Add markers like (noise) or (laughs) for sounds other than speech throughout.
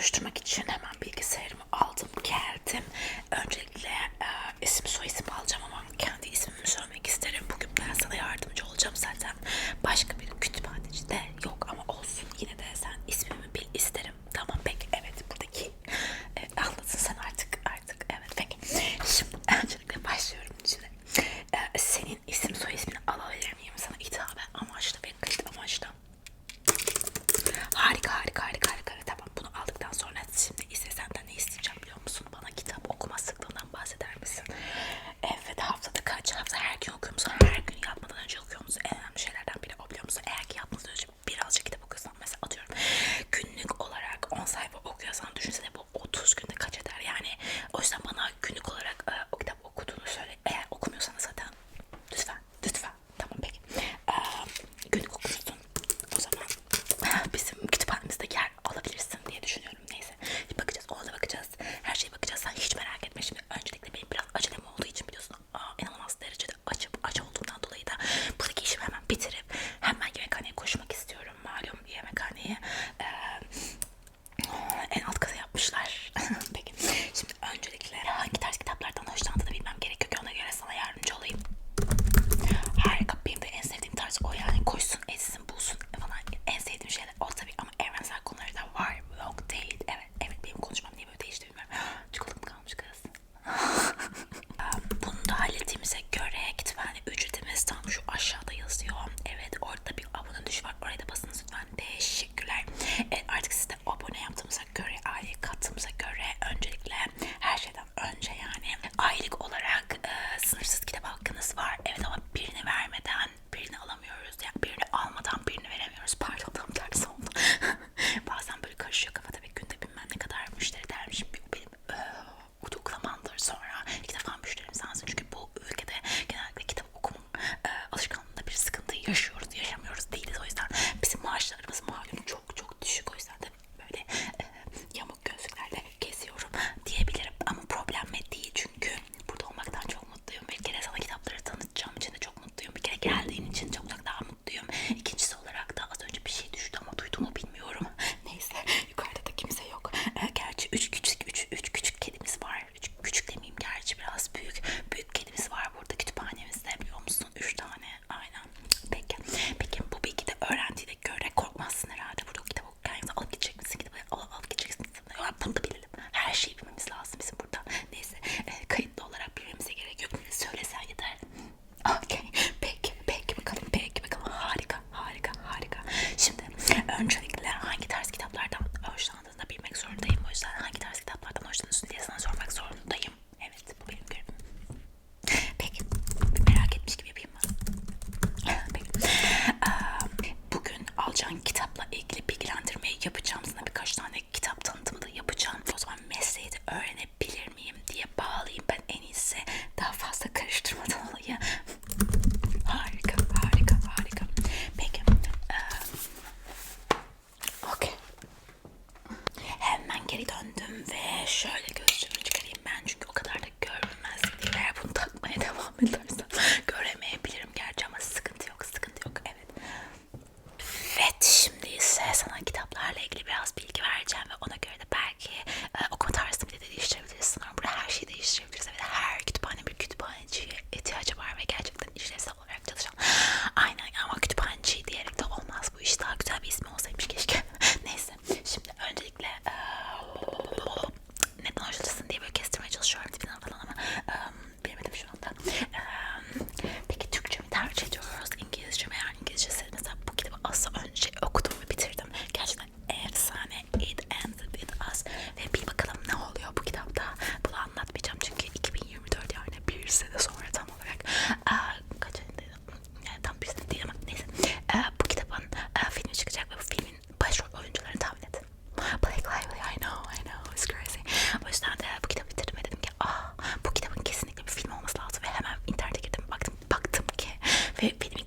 oluşturmak için hemen bilgisayarımı aldım geldim. Öncelikle (laughs) me. peu.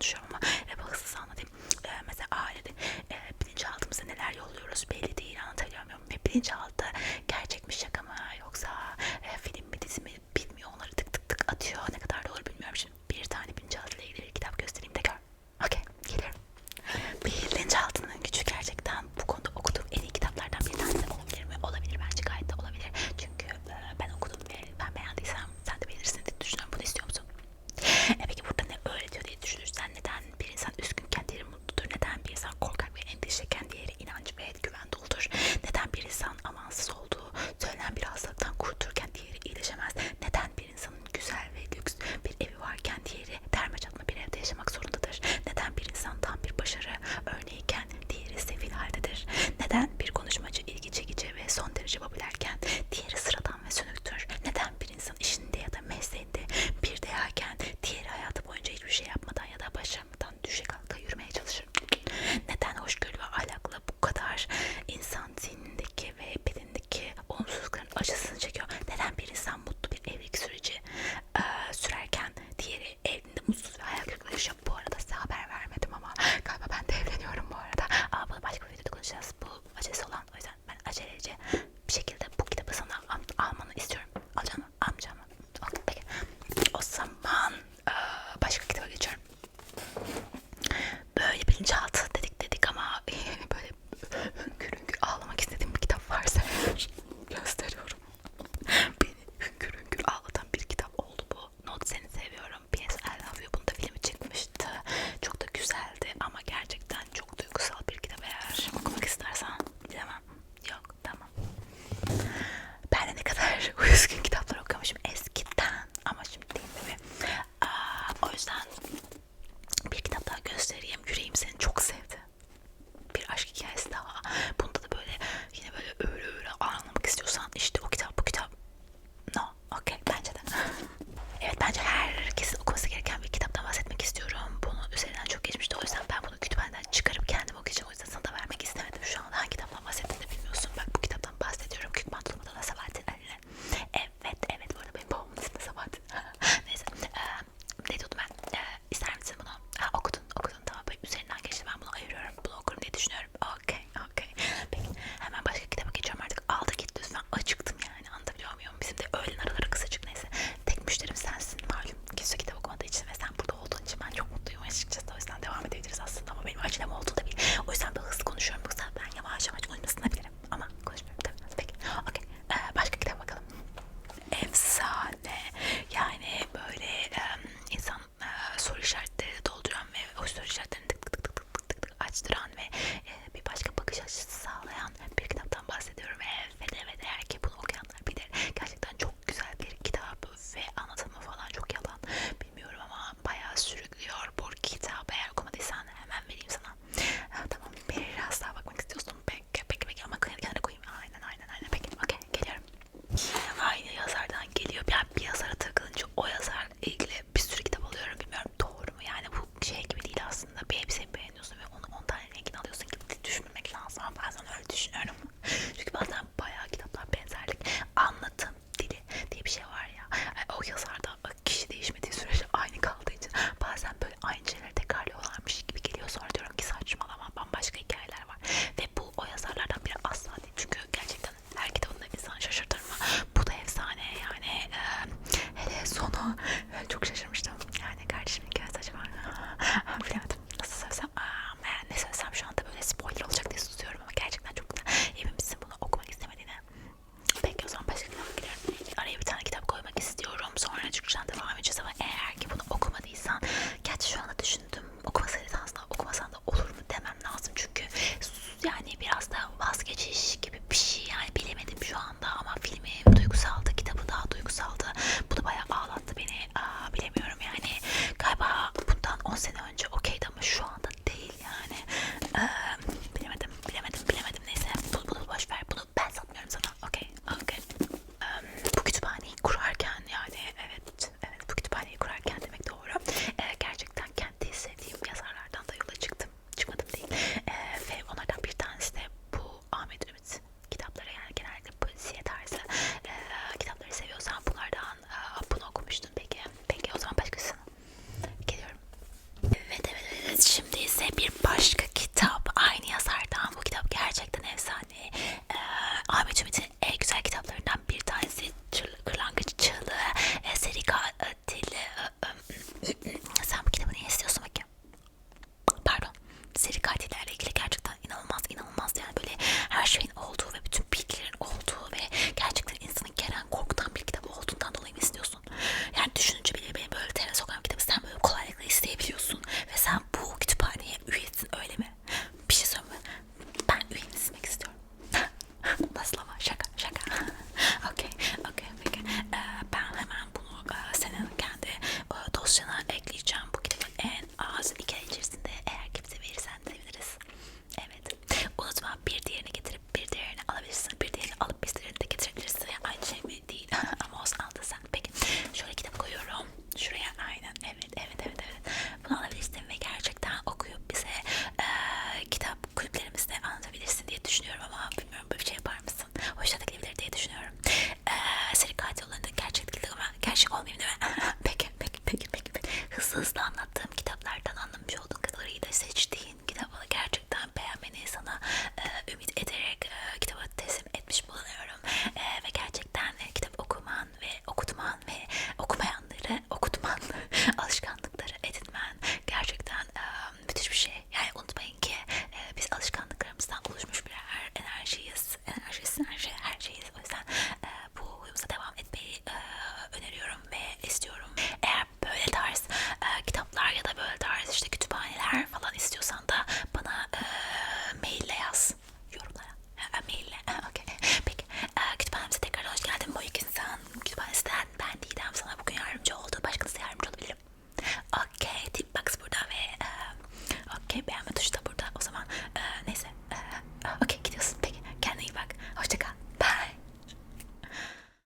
konuşuyorum ama e, bu hızlı anlatayım. E, mesela ailede e, bilinçaltımıza neler yolluyoruz belli değil anlatabiliyor muyum? Ve bilinçaltı ve e, bir başka bakış açısı sağlayan Ahmet Ümit'in